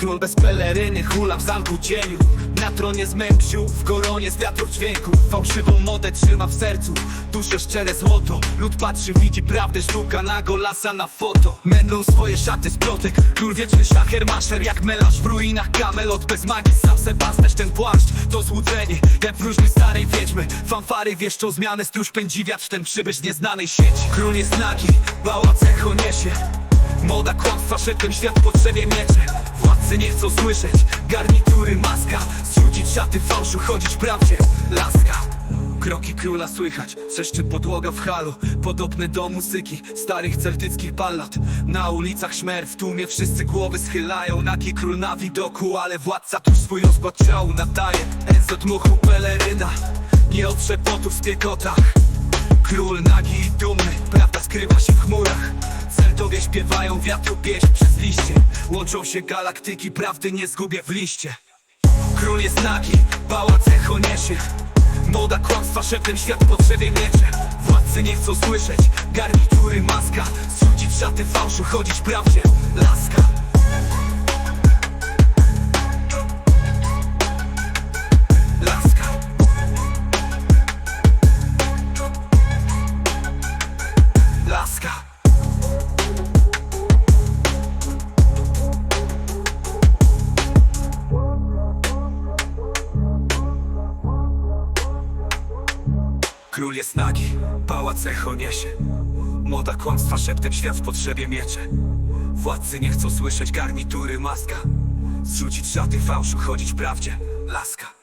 Król bez peleryny hula w zamku cieniu. Na tronie zmęczył, w koronie z wiatrów dźwięku. Fałszywą modę trzyma w sercu, dusze szczere złoto. Lud patrzy, widzi prawdę, sztuka na golasa na foto. Mędlą swoje szaty z plotek, król wieczny szlacher maszer Jak melarz w ruinach kamelot. Bez magii Sam se pasterz ten płaszcz, to złudzenie Jak wróżby starej wiedźmy, fanfary wieszczą zmianę Stróż pędzi wiatr, ten przybysz nieznanej sieci. Król jest nagi, pałac echo niesie. Moda kłamstwa, szeptem świat potrzebie miecze Władcy nie chcą słyszeć, garnitury maska. Zrzucić szaty fałszu, chodzić prawdzie, laska. Kroki króla słychać, trzeszczy podłoga w halu. Podobny do muzyki, starych celtyckich ballad. Na ulicach szmer, w tłumie wszyscy głowy schylają. Nagi król na widoku, ale władca tuż swój rozkład ciału nadaje. Ez od muchu peleryna, nie od szepotów w piekotach. Król nagi Śpiewają wiatru pieśń przez liście. Łączą się galaktyki, prawdy nie zgubię w liście. Król jest nagi, pałac echo Moda kłamstwa, szeptem świat potrzebie miecze. Władcy nie chcą słyszeć, garnitury maska. Zrzucić szaty fałszu, chodzić prawdzie, Laska Król jest nagi, pałac echo niesie Moda kłamstwa, szeptem świat w potrzebie miecze. Władcy nie chcą słyszeć garnitury maska. Zrzucić szaty fałszu, chodzić prawdzie, laska